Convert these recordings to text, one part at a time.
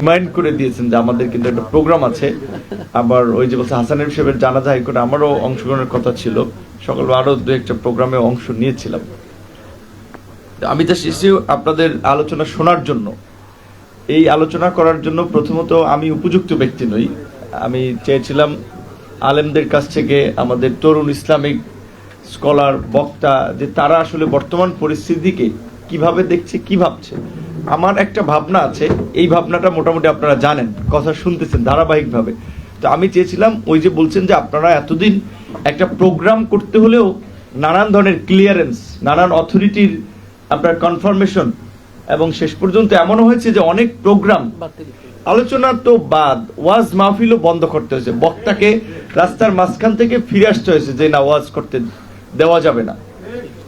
Remind করে দিয়েছেন যে আমাদের কিন্তু একটা প্রোগ্রাম আছে। আবার ওই যে বলছে হাসানের সাহেবের হাই করে আমারও অংশগ্রহণের কথা ছিল। সকল আরও দু একটা প্রোগ্রামে অংশ নিয়েছিলাম। আমি জাস্ট এসে আপনাদের আলোচনা শোনার জন্য। এই আলোচনা করার জন্য প্রথমত আমি উপযুক্ত ব্যক্তি নই। আমি চেয়েছিলাম আলেমদের কাছ থেকে আমাদের তরুণ ইসলামিক স্কলার বক্তা যে তারা আসলে বর্তমান পরিস্থিতিকে কীভাবে দেখছে কি ভাবছে? আমার একটা ভাবনা আছে এই ভাবনাটা মোটামুটি আপনারা জানেন কথা শুনতেছেন ধারাবাহিকভাবে। তো আমি চেয়েছিলাম ওই যে বলছেন যে আপনারা এতদিন একটা প্রোগ্রাম করতে হলেও নানান ধরনের ক্লিয়ারেন্স নানান অথরিটির আপনার কনফার্মেশন এবং শেষ পর্যন্ত এমনও হয়েছে যে অনেক প্রোগ্রাম আলোচনা তো বাদ ওয়াজ মাহফিলও বন্ধ করতে হয়েছে। বক্তাকে রাস্তার মাঝখান থেকে ফিরে আসতে হয়েছে যে না ওয়াজ করতে দেওয়া যাবে না।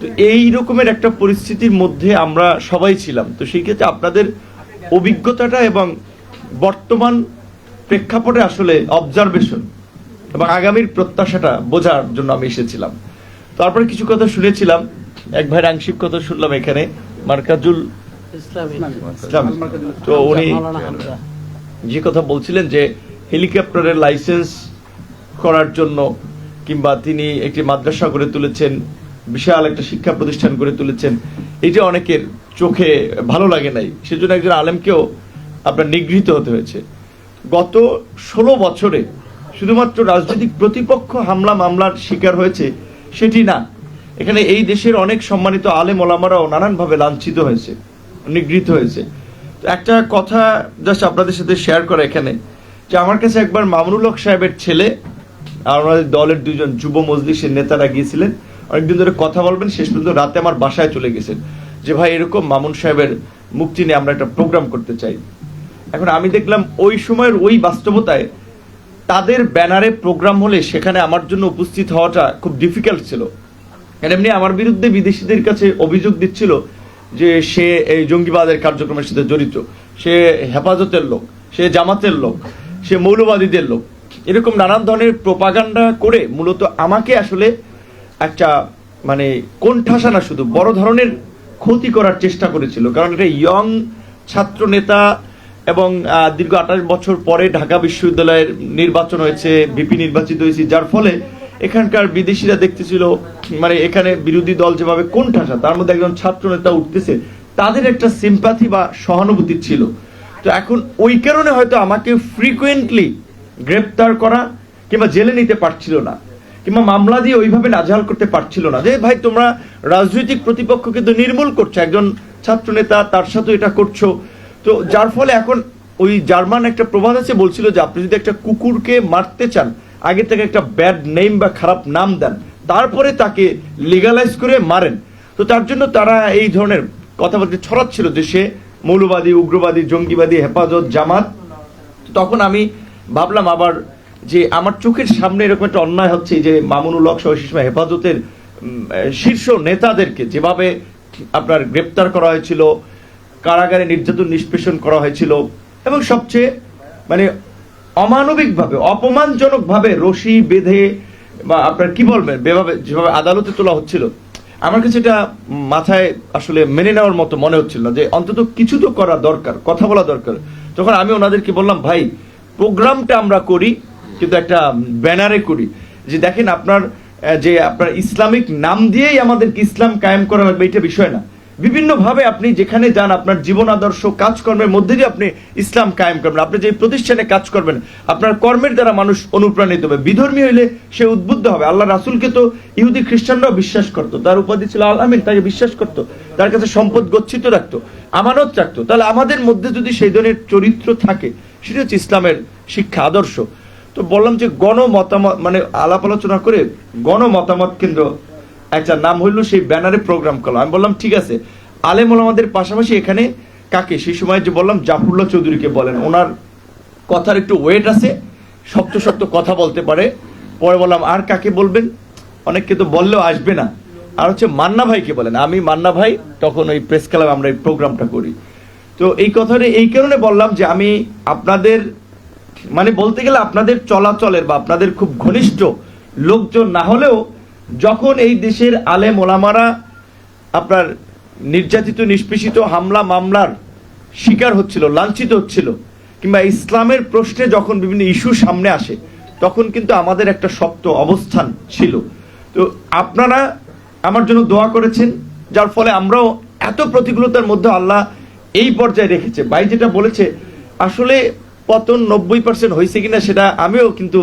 তো এই রকমের একটা পরিস্থিতির মধ্যে আমরা সবাই ছিলাম। তো সেই ক্ষেত্রে আপনাদের অভিজ্ঞতাটা এবং বর্তমান প্রেক্ষাপটে আসলে অবজারভেশন এবং আগামীর প্রত্যাশাটা বোঝার জন্য আমি এসেছিলাম। তারপরে কিছু কথা শুনেছিলাম। এক ভাইয়ের আংশিক কথা শুনলাম এখানে মার্কাজুল ইসলাম। তো উনি যে কথা বলছিলেন যে হেলিকপ্টারের লাইসেন্স করার জন্য কিংবা তিনি একটি মাদ্রাসা গড়ে তুলেছেন বিশাল একটা শিক্ষা প্রতিষ্ঠান গড়ে তুলেছেন। এটা অনেকের চোখে ভালো লাগে নাই। সেজন্য একজন আলেমকেও আপনার নিগৃহীত হতে হয়েছে। গত ষোলো বছরে শুধুমাত্র রাজনৈতিক প্রতিপক্ষ হামলা মামলার শিকার হয়েছে সেটি না। এখানে এই দেশের অনেক সম্মানিত আলেম ওলামারাও নানানভাবে লাঞ্ছিত হয়েছে, নিগৃহীত হয়েছে। তো একটা কথা জাস্ট আপনাদের সাথে শেয়ার করা এখানে, যে আমার কাছে একবার মামুনুল হক সাহেবের ছেলে, আর ওনাদের দলের দুজন যুব মজলিসের নেতারা গিয়েছিলেন। অনেকদিন ধরে কথা বলবেন, শেষ পর্যন্ত রাতে আমার বাসায় চলে গেছেন। যে ভাই, এরকম মামুন সাহেবের মুক্তি নিয়ে আমরা একটা প্রোগ্রাম করতে চাই। এখন আমি দেখলাম ওই সময়ের ওই বাস্তবতায় তাদের ব্যানারে প্রোগ্রাম হলে সেখানে আমার জন্য উপস্থিত হওয়াটা খুব ডিফিকাল্ট ছিল। এমনি আমার বিরুদ্ধে বিদেশিদের কাছে অভিযোগ দিচ্ছিল যে সে এই জঙ্গিবাদের কার্যক্রমের সাথে জড়িত। সে হেফাজতের লোক, সে জামাতের লোক, সে মৌলবাদীদের লোক। এরকম নানান ধরনের প্রপাগান্ডা করে মূলত আমাকে আসলে একটা মানে কোণঠাসা না শুধু, বড় ধরনের ক্ষতি করার চেষ্টা করেছিল। কারণ এটা ইয়ং ছাত্র নেতা এবং দীর্ঘ আঠাশ বছর পরে ঢাকা বিশ্ববিদ্যালয়ের নির্বাচন হয়েছে, ভিপি নির্বাচিত হয়েছে, যার ফলে এখানকার বিদেশিরা দেখতেছিল মানে এখানে বিরোধী দল যেভাবে কোন ঠাসা তার মধ্যে একজন ছাত্র নেতা উঠতেছে, তাদের একটা সিম্পাথি বা সহানুভূতি ছিল। তো এখন ওই কারণে হয়তো আমাকে ফ্রিকুয়েন্টলি গ্রেপ্তার করা কিংবা জেলে নিতে পারছিল না। কিংবা মামলা দিয়ে ওইভাবে নাজেহাল করতে পারছিল না। যে ভাই, তোমরা রাজনৈতিক প্রতিপক্ষকে তো নির্মূল করছ, একজন ছাত্র নেতা তার সাথে এটা করছ। তো যার ফলে এখন ওই জার্মান একটা প্রবাদ আছে, বলছিল যে আপনি যদি একটা কুকুরকে মারতে চান, আগে থেকে একটা ব্যাড নেম বা খারাপ নাম দেন, তারপরে তাকে লিগালাইজ করে মারেন। তো তার জন্য তারা এই ধরনের কথাবার্তা ছড়াচ্ছিল যে সে মৌলবাদী, উগ্রবাদী, জঙ্গিবাদী, হেফাজত, জামাত। তখন আমি ভাবলাম আবার যে আমার চোখের সামনে এরকম একটা অন্যায় হচ্ছে যে মামুনুল হক সহ হেফাজতের শীর্ষ নেতাদেরকে যেভাবে আপনার গ্রেপ্তার করা হয়েছিল, কারাগারে নির্যাতন নিষ্পেষণ করা হয়েছিল, এবং সবচেয়ে মানে অমানবিকভাবে, অপমানজনকভাবে রশি বেঁধে বা আপনার কি বলবেন, যেভাবে যেভাবে আদালতে তোলা হচ্ছিল, আমার কাছে এটা মাথায় আসলে মেনে নেওয়ার মতো মনে হচ্ছিল না যে অন্তত কিছু তো করা দরকার, কথা বলা দরকার। তখন আমি ওনাদেরকে বললাম, ভাই, প্রোগ্রামটা আমরা করি কিন্তু একটা ব্যানারে করি যে দেখেন আপনার যে আপনার ইসলামিক নাম দিয়েই আমাদেরকে ইসলাম কায়েম করা লাগবে, এটা বিষয় না। বিভিন্নভাবে আপনি যেখানে যান, আপনার জীবন আদর্শ, কাজকর্মের মধ্যে দিয়ে আপনি ইসলাম কায়েম করবেন। আপনি যে প্রতিষ্ঠানে কাজ করবেন, আপনার কর্মের দ্বারা মানুষ অনুপ্রাণিত হবে। বিধর্মী হইলে সে উদ্বুদ্ধ হবে। আল্লাহ রাসুলকে তো ইহুদি খ্রিস্টানরাও বিশ্বাস করতো। তার উপাধি ছিল আল তাকে বিশ্বাস করতো। তার কাছে সম্পদ গচ্ছিত রাখতো, আমানত রাখতো। তাহলে আমাদের মধ্যে যদি সেই ধরনের চরিত্র থাকে, সেটা হচ্ছে ইসলামের শিক্ষা, আদর্শ। তো বললাম যে গণ মতামত মানে আলাপ আলোচনা করে গণ মতামত কেন্দ্র একটা নাম হইল সেই ব্যানারে প্রোগ্রাম করলাম। আমি বললাম, ঠিক আছে। আলেম ওলামাদের পাশাপাশি এখানে কাকে? সেই সময় যে বললাম, জাফরুল্লাহ চৌধুরীকে বলেন। ওনার কথার একটু ওয়েট আছে, শক্ত শক্ত কথা বলতে পারে। পরে বললাম, আর কাকে বলবেন? অনেককে তো বললেও আসবে না। আর হচ্ছে মান্না ভাইকে বলেন। আমি মান্না ভাই, তখন ওই প্রেস ক্লাবে আমরা এই প্রোগ্রামটা করি। তো এই কথাটা এই কারণে বললাম যে আমি আপনাদের মানে বলতে গেলে আপনাদের চলাচলের বা আপনাদের খুব ঘনিষ্ঠ লোকজন না হলেও যখন এই দেশের আলেম ওলামারা আপনার নির্যাতিত, নিষ্পেষিত হামলা, মামলার শিকার হচ্ছিল, লাঞ্ছিত হচ্ছিল, কিংবা ইসলামের প্রশ্নে যখন বিভিন্ন ইস্যু সামনে আসে, তখন কিন্তু আমাদের একটা শক্ত অবস্থান ছিল। তো আপনারা আমার জন্য দোয়া করেছেন, যার ফলে আমরাও এত প্রতিকূলতার মধ্যে আল্লাহ এই পর্যায়ে রেখেছে। ভাই যেটা বলেছে, আসলে পতন নব্বই পার্সেন্ট হয়েছে কিনা সেটা আমিও কিন্তু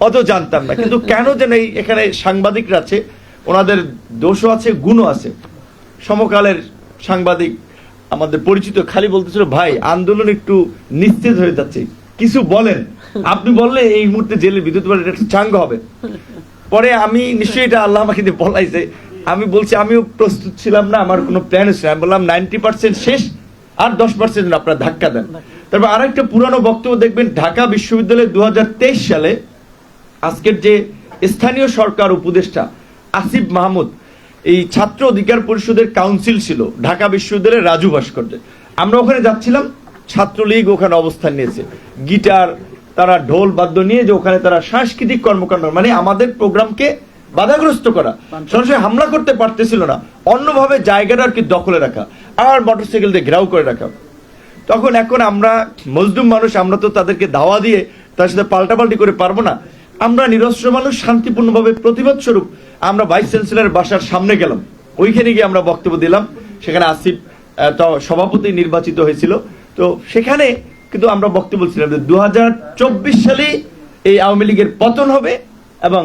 অত জানতাম না। কিন্তু কেন যেন এই এখানে সাংবাদিকরা আছে ওনাদের দোষও আছে গুণও আছে। সমকালের সাংবাদিক আমাদের পরিচিত খালি বলতেছিল ভাই আন্দোলন একটু নিস্তেজ হয়ে যাচ্ছে। কিছু বলেন। আপনি বললে এই মুহূর্তে জেলে বিদ্যুৎ একটা চাঙ্গ হবে। পরে আমি নিশ্চয়ই এটা আল্লাহ আমাকে বলাইছে। আমি বলছি আমিও প্রস্তুত ছিলাম না আমার কোনো প্ল্যান ছিল আমি বললাম নাইনটি পার্সেন্ট শেষ আর দশ পার্সেন্ট আপনারা ধাক্কা দেন। তারপর আরেকটা পুরানো বক্তব্য দেখবেন, ঢাকা বিশ্ববিদ্যালয়ে দুহাজার তেইশ সালে আজকের যে স্থানীয় সরকার উপদেষ্টা আসিফ মাহমুদ, এই ছাত্র অধিকার পরিষদের কাউন্সিল ছিল, ঢাকা বিশ্ববিদ্যালয়ের রাজু ভাস্কর্যে আমরা ওখানে যাচ্ছিলাম, ছাত্রলীগ ওখানে অবস্থান নিয়েছে। গিটার, তারা ঢোল বাদ্য নিয়ে যে ওখানে তারা সাংস্কৃতিক কর্মকাণ্ড মানে আমাদের প্রোগ্রামকে বাধাগ্রস্ত করা। সরাসরি হামলা করতে পারতেছিল না, অন্যভাবে জায়গাটা আর কি দখলে রাখা, আর মোটরসাইকেল দিয়ে ঘেরাও করে রাখা। তখন এখন আমরা মজদুম মানুষ, আমরা তো তাদেরকে দাওয়া দিয়ে তার সাথে পাল্টাপাল্টি করে পারব না। আমরা নিরস্ত্র মানুষ, শান্তিপূর্ণভাবে প্রতিবাদ স্বরূপ আমরা ভাইস চ্যান্সেলর বাসার সামনে গেলাম। ওইখানে গিয়ে আমরা বক্তব্য দিলাম। সেখানে আসিফ সভাপতি নির্বাচিত হয়েছিল। তো সেখানে কিন্তু আমরা বক্তব্য বলছিলাম যে দু সালে এই আওয়ামী লীগের পতন হবে এবং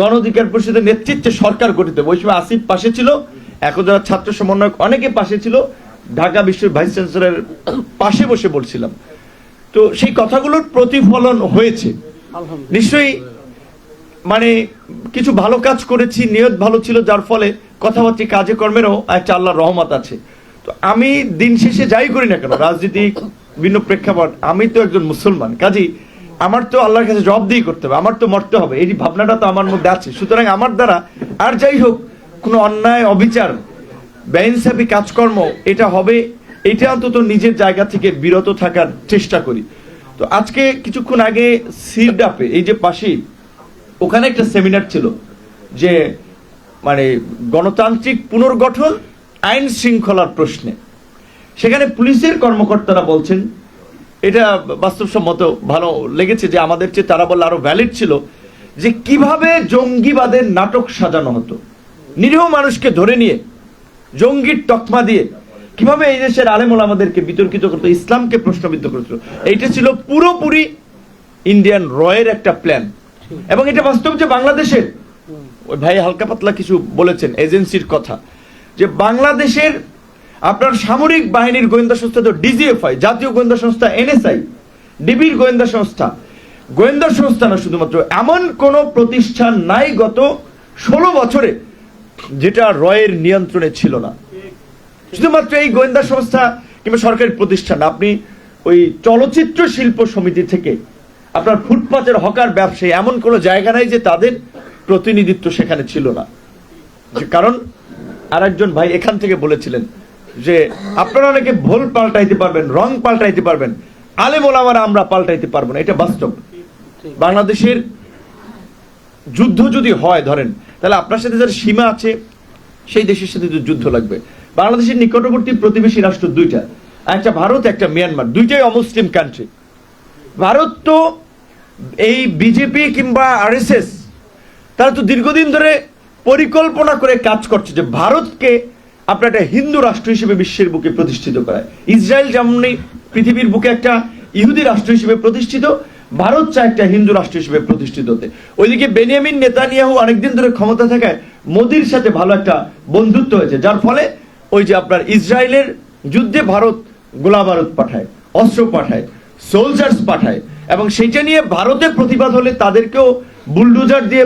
গণ অধিকার পরিষদের নেতৃত্বে সরকার গঠিত হবে। ওই সময় আসিফ পাশে ছিল। এখন যারা ছাত্র সমন্বয়ক, অনেকে পাশে ছিল। ঢাকা বিশ্বের ভাইস চ্যান্সেলরের পাশে বসে বলছিলাম। তো সেই কথাগুলোর প্রতিফলন হয়েছে। নিশ্চয়ই মানে কিছু ভালো কাজ করেছি নিয়ত ভালো ছিল যার ফলে কথাবার্তা কাজে কর্মেরও একটা আল্লাহর রহমত আছে। তো আমি দিন শেষে যাই করি না কেন রাজনীতিক ভিন্ন প্রেক্ষাপট আমি তো একজন মুসলমান। কাজী আমার তো আল্লাহর কাছে জবাব দিয়ে করতে হবে আমার তো মরতে হবে এই ভাবনাটা তো আমার মধ্যে আছে। সুতরাং আমার দ্বারা আর যাই হোক কোনো অন্যায় অবিচার বেইনসাফি কাজকর্ম, এটা হবে, এটা অন্তত নিজের জায়গা থেকে বিরত থাকার চেষ্টা করি। তো আজকে কিছুক্ষণ আগে সিরডাপে এই যে পাশে, ওখানে একটা সেমিনার ছিল যে মানে গণতান্ত্রিক পুনর্গঠন, আইন শৃঙ্খলার প্রশ্নে। সেখানে পুলিশের কর্মকর্তারা বলছেন, এটা বাস্তবসম্মত ভালো লেগেছে যে আমাদের চেয়ে তারা বললে আরও ভ্যালিড ছিল, যে কীভাবে জঙ্গিবাদের নাটক সাজানো হতো। নিরীহ মানুষকে ধরে নিয়ে জঙ্গির তকমা দিয়ে কীভাবে এই দেশের আলেমুল আমাদেরকে বিতর্কিত করতো, ইসলামকে প্রশ্নবিদ্ধ করতো, এইটা ছিল পুরোপুরি ইন্ডিয়ান রয়ের একটা প্ল্যান এবং এটা বাস্তব যে বাংলাদেশের, ওই ভাই হালকা পাতলা কিছু বলেছেন, এজেন্সির কথা, যে বাংলাদেশের আপনার সামরিক বাহিনীর গোয়েন্দা সংস্থা তো ডিজিএফআই জাতীয় গোয়েন্দা সংস্থা এনএসআই ডিবির গোয়েন্দা সংস্থা। গোয়েন্দা সংস্থা না শুধুমাত্র, এমন কোন প্রতিষ্ঠান নাই গত ষোলো বছরে যেটা রয়ের নিয়ন্ত্রণে ছিল না। শুধুমাত্র এই গোয়েন্দা সংস্থা কিংবা সরকারি প্রতিষ্ঠান, আপনি ওই চলচ্চিত্র শিল্প সমিতি থেকে আপনার ফুটপাতের হকার ব্যবসায়ী, এমন কোনো জায়গা নাই যে তাদের প্রতিনিধিত্ব সেখানে ছিল না। কারণ, আরেকজন ভাই এখান থেকে বলেছিলেন যে, আপনারা অনেকে ভুল পাল্টাইতে পারবেন, রং পাল্টাইতে পারবেন, আলেম ওলামারা আমরা পাল্টাইতে পারব না, এটা বাস্তব। বাংলাদেশের যুদ্ধ যদি হয়, ধরেন, তাহলে আপনার সাথে যার সীমা আছে, সেই দেশের সাথে যুদ্ধ লাগবে। বাংলাদেশের নিকটবর্তী প্রতিবেশী রাষ্ট্র দুইটা। একটা ভারত, একটা মিয়ানমার। দুইটাই অমুসলিম কান্ট্রি ভারত তো এই বিজেপি কিংবা আরএসএস তারা তো দীর্ঘদিন ধরে পরিকল্পনা করে কাজ করছে যে ভারতকে আপনার একটা হিন্দু রাষ্ট্র হিসেবে বিশ্বের বুকে প্রতিষ্ঠিত করায়। ইসরায়েল যেমনি পৃথিবীর বুকে একটা ইহুদি রাষ্ট্র হিসেবে প্রতিষ্ঠিত ভারত চায় একটা হিন্দু রাষ্ট্র হিসেবে প্রতিষ্ঠিত হতে। ওইদিকে বেনিয়ামিন নেতানিয়াহু অনেকদিন ধরে ক্ষমতা থাকায় মোদির সাথে ভালো একটা বন্ধুত্ব হয়েছে, যার ফলে ওই যে আপনার ইসরায়েলের যুদ্ধে ভারত গোলা বারুদ পাঠায়, অস্ত্র পাঠায় সোলজার্স পাঠায়, এবং সেটা নিয়ে ভারতে প্রতিবাদ হলে তাদেরকেও বুলডোজার দিয়ে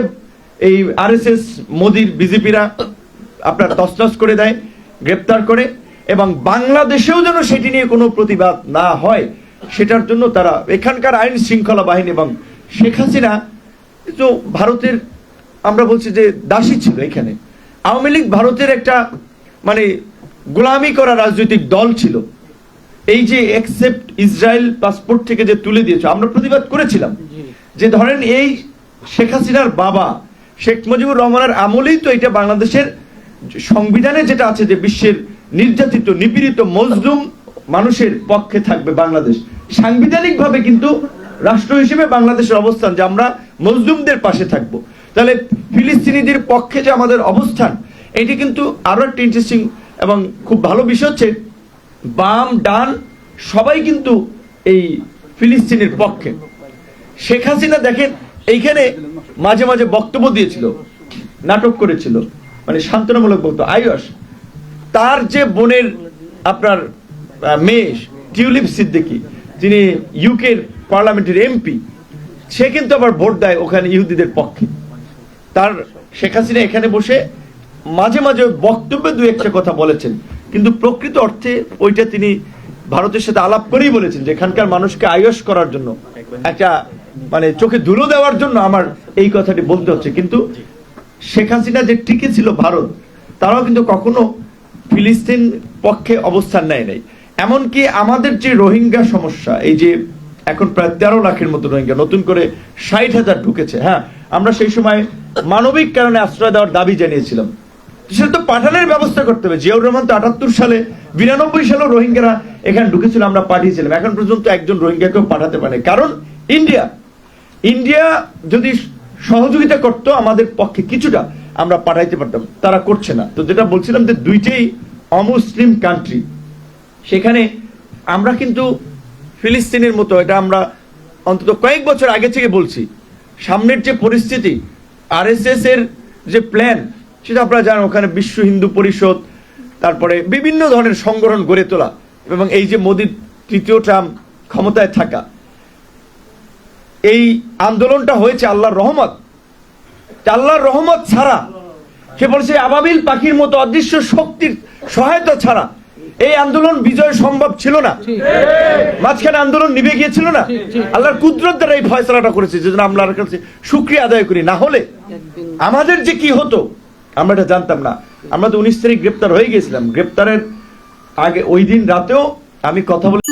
এই আরএসএস, মোদির বিজেপিরা আপনার তসনস করে দেয়, গ্রেপ্তার করে, এবং বাংলাদেশেও যেন সেটি নিয়ে কোনো প্রতিবাদ না হয় সেটার জন্য তারা এখানকার আইন শৃঙ্খলা বাহিনী এবং শেখ হাসিনা তো ভারতের আমরা বলছি যে দাসী ছিল এখানে। আওয়ামী লীগ ভারতের একটা মানে গোলামি করা রাজনৈতিক দল ছিল। এই যে একসেপ্ট ইসরায়েল পাসপোর্ট থেকে যে তুলে দিয়েছে আমরা প্রতিবাদ করেছিলাম। যে ধরেন এই শেখ হাসিনার বাবা শেখ মুজিবুর রহমানের আমলেই তো এটা বাংলাদেশের সংবিধানে যেটা আছে যে বিশ্বের নির্যাতিত নিপীড়িত মজলুম মানুষের পক্ষে থাকবে বাংলাদেশ। সাংবিধানিকভাবে কিন্তু রাষ্ট্র হিসেবে বাংলাদেশের অবস্থান যে আমরা মজলুমদের পাশে থাকব। তাহলে ফিলিস্তিনিদের পক্ষে যে আমাদের অবস্থান, এটি কিন্তু আরও একটা ইন্টারেস্টিং এবং খুব ভালো বিষয় হচ্ছে, বাম, ডান, সবাই কিন্তু এই ফিলিস্তিনের পক্ষে। শেখ হাসিনা দেখেন, এইখানে মাঝে মাঝে বক্তব্য দিয়েছিল, নাটক করেছিল মানে সান্ত্বনামূলক বক্তব্য আয়স তার যে বোনের আপনার মেয়ে টিউলিপ সিদ্দিকি, যিনি ইউকের পার্লামেন্টের এমপি, সে কিন্তু আবার ভোট দেয় ওখানে ইহুদিদের পক্ষে। তার শেখ হাসিনা এখানে বসে মাঝে মাঝে বক্তব্যে দু একটা কথা বলেছেন। কিন্তু প্রকৃত অর্থে ওইটা তিনি ভারতের সাথে আলাপ করেই বলেছেন যে এখানকার মানুষকে আয়স করার জন্য, একটা মানে চোখে ধুলো দেওয়ার জন্য আমার এই কথাটি বলতে হচ্ছে। কিন্তু শেখ হাসিনা যে টিকে ছিল ভারত, তারাও কিন্তু কখনো ফিলিস্তিন পক্ষে অবস্থান নেয় নাই। এমনকি আমাদের যে রোহিঙ্গা সমস্যা, এই যে এখন প্রায় তেরো লাখের মতো রোহিঙ্গা নতুন করে ষাট হাজার ঢুকেছে হ্যাঁ আমরা সেই সময় মানবিক কারণে আশ্রয় দেওয়ার দাবি জানিয়েছিলাম। সেটা তো পাঠানোর ব্যবস্থা করতে হবে। জিয়াউর রহমান তো আটাত্তর সালে, বিরানব্বই সালেও রোহিঙ্গারা এখানে ঢুকেছিল, আমরা পাঠিয়েছিলাম। এখন পর্যন্ত একজন রোহিঙ্গাকেও পাঠাতে পারে কারণ ইন্ডিয়া ইন্ডিয়া যদি সহযোগিতা করতো আমাদের পক্ষে কিছুটা, আমরা পাঠাইতে পারতাম। তারা করছে না। তো যেটা বলছিলাম যে দুইটাই অমুসলিম কান্ট্রি সেখানে আমরা কিন্তু ফিলিস্তিনের মতো, এটা আমরা অন্তত কয়েক বছর আগে থেকে বলছি, সামনের যে পরিস্থিতি, আরএসএস এর যে প্ল্যান সেটা আপনারা জানেন, ওখানে বিশ্ব হিন্দু পরিষদ, তারপরে বিভিন্ন ধরনের সংগঠন গড়ে তোলা, এবং এই যে মোদির তৃতীয় ট্রাম ক্ষমতায় থাকা, এই আন্দোলনটা হয়েছে আল্লাহর রহমত। আল্লাহর রহমত ছাড়া, সে বলছে, আবাবিল পাখির মতো অদৃশ্য শক্তির সহায়তা ছাড়া এই আন্দোলন বিজয় সম্ভব ছিল না। মাঝখানে আন্দোলন নিভে গিয়েছিল না। আল্লাহর কুদরত দ্বারা এই ফয়সলাটা করেছে যে আমরা আল্লাহর কাছে সুক্রিয়া আদায় করি। না হলে আমাদের যে কি হতো আমরা এটা জানতাম না। আমরা তো উনিশ তারিখ গ্রেপ্তার হয়ে গেছিলাম গ্রেপ্তারের আগে ওই দিন রাতেও আমি কথা বলে